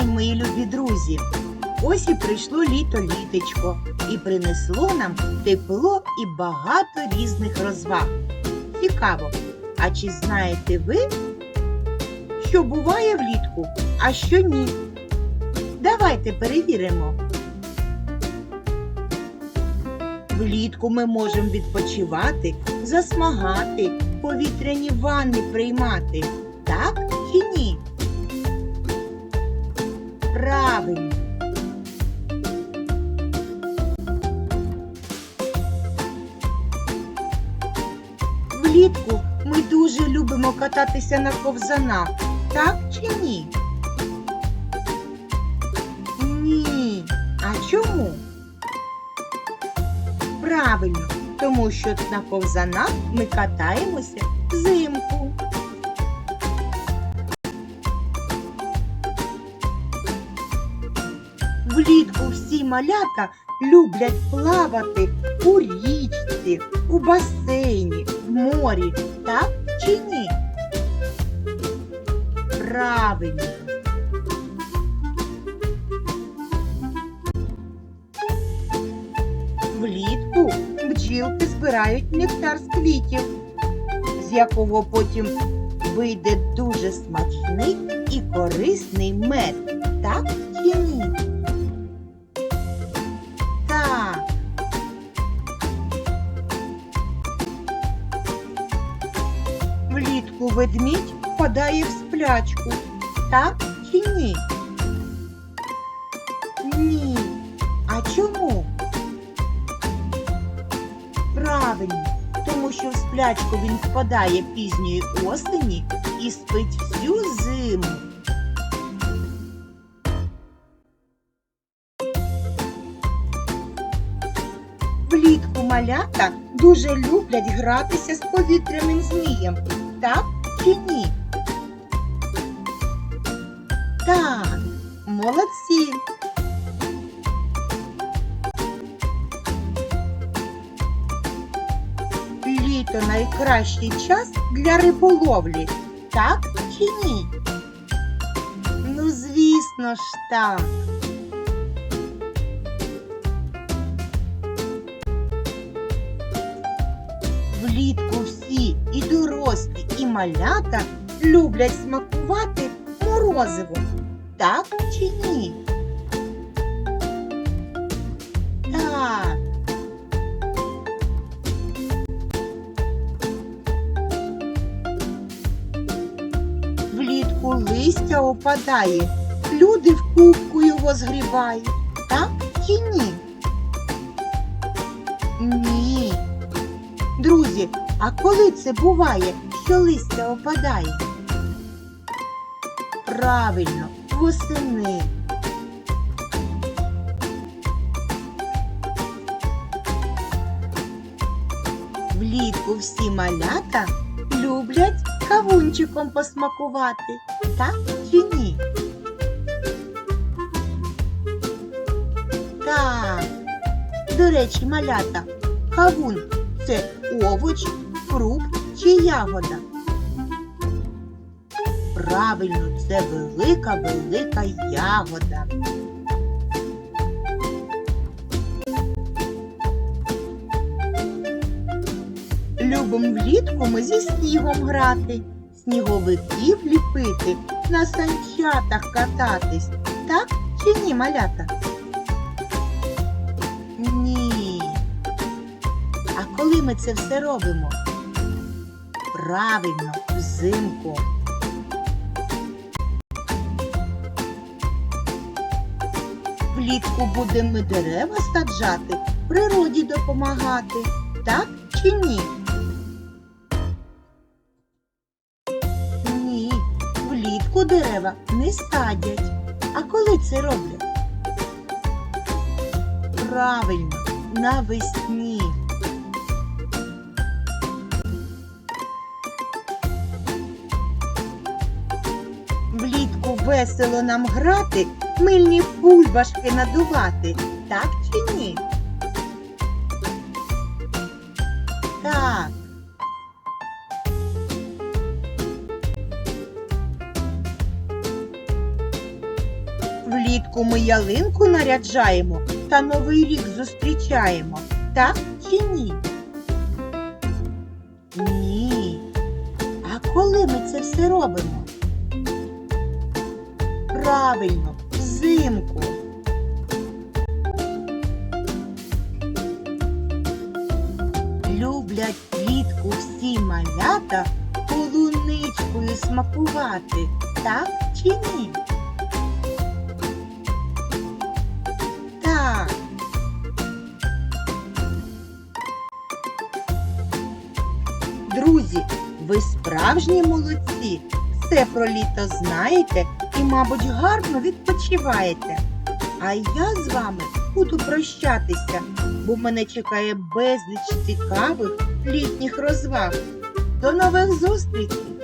мої любі друзі. Ось і прийшло літо літечко, і принесло нам тепло і багато різних розваг. Цікаво, а чи знаєте ви, що буває влітку, а що ні? Давайте перевіримо. Влітку ми можемо відпочивати, засмагати, повітряні ванни приймати. Так чи ні? Правильно. Влітку ми дуже любимо кататися на ковзанах, так чи ні? Ні. А чому? Правильно, тому що на ковзанах ми катаємося взимку. Влітку всі малята люблять плавати у річці, у басейні, в морі, так чи ні? Правильно. Влітку бджілки збирають нектар з квітів, з якого потім вийде дуже смачний і корисний мед. Так чи ні? Ведмідь впадає в сплячку. Так чи ні? Ні. А чому? Правильно, тому що в сплячку він впадає пізньої осені і спить всю зиму. Влітку малята дуже люблять гратися з повітряним змієм. Так чи? Так, молодці. Літо найкращий час для риболовлі. Так чи ні? Ну, звісно ж так. Влітку всі і дорослі, і малята люблять смакувати морозиво. Так чи ні? Так. Влітку листя опадає, люди в кубку його згрібають. Так чи ні? Ні. Друзі, а коли це буває, що листя опадає? Правильно, восени. Влітку всі малята люблять кавунчиком посмакувати, так чи ні? Так. До речі, малята, кавун це овоч, фрукт чи ягода? Правильно, це велика велика ягода. Любим влітку ми зі снігом грати, сніговиків ліпити, на санчатах кататись. Так чи ні, малята? Ми це все робимо? Правильно, взимку. Влітку будемо ми дерева саджати, природі допомагати. Так чи ні? Ні, влітку дерева не садять. А коли це роблять? Правильно, навесні. Весело нам грати, мильні бульбашки надувати. Так чи ні? Так. Влітку ми ялинку наряджаємо та Новий рік зустрічаємо. Так чи ні? Ні. А коли ми це все робимо? Правильно, взимку. Люблять влітку всі малята полуничкою смакувати, так чи ні? Друзі, ви справжні молодці. Все про літо знаєте і, мабуть, гарно відпочиваєте. А я з вами буду прощатися, бо мене чекає безліч цікавих літніх розваг. До нових зустрічей!